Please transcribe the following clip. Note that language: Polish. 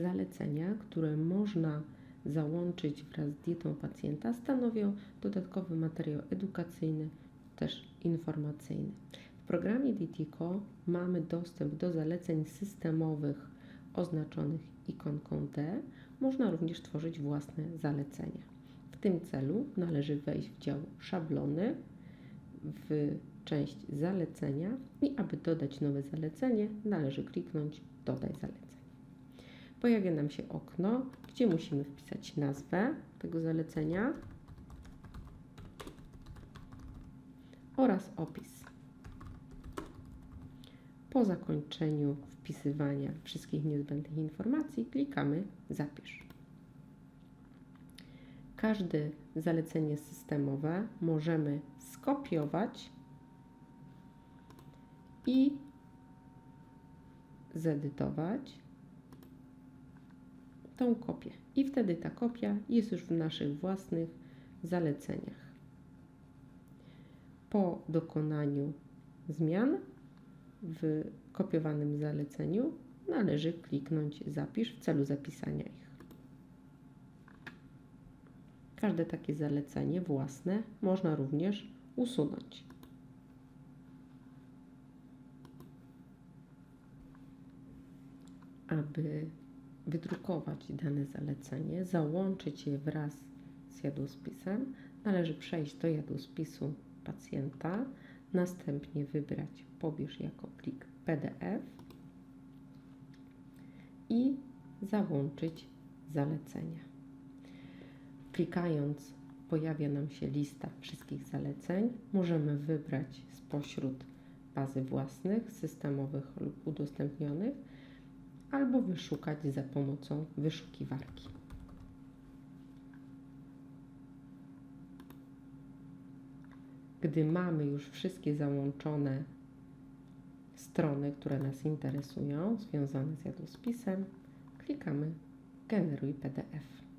Zalecenia, które można załączyć wraz z dietą pacjenta, stanowią dodatkowy materiał edukacyjny, też informacyjny. W programie Dietico mamy dostęp do zaleceń systemowych oznaczonych ikonką D. Można również tworzyć własne zalecenia. W tym celu należy wejść w dział szablony, w część zalecenia i aby dodać nowe zalecenie, należy kliknąć Dodaj zalecenie. Pojawia nam się okno, gdzie musimy wpisać nazwę tego zalecenia oraz opis. Po zakończeniu wpisywania wszystkich niezbędnych informacji klikamy Zapisz. Każde zalecenie systemowe możemy skopiować i zedytować tą kopię. I wtedy ta kopia jest już w naszych własnych zaleceniach. Po dokonaniu zmian w kopiowanym zaleceniu należy kliknąć Zapisz w celu zapisania ich. Każde takie zalecenie własne można również usunąć. Aby wydrukować dane zalecenie, załączyć je wraz z jadłospisem, należy przejść do jadłospisu pacjenta, następnie wybrać pobierz jako plik PDF i załączyć zalecenia. Klikając pojawia nam się lista wszystkich zaleceń. Możemy wybrać spośród bazy własnych, systemowych lub udostępnionych, albo wyszukać za pomocą wyszukiwarki. Gdy mamy już wszystkie załączone strony, które nas interesują, związane z jadłospisem, klikamy Generuj PDF.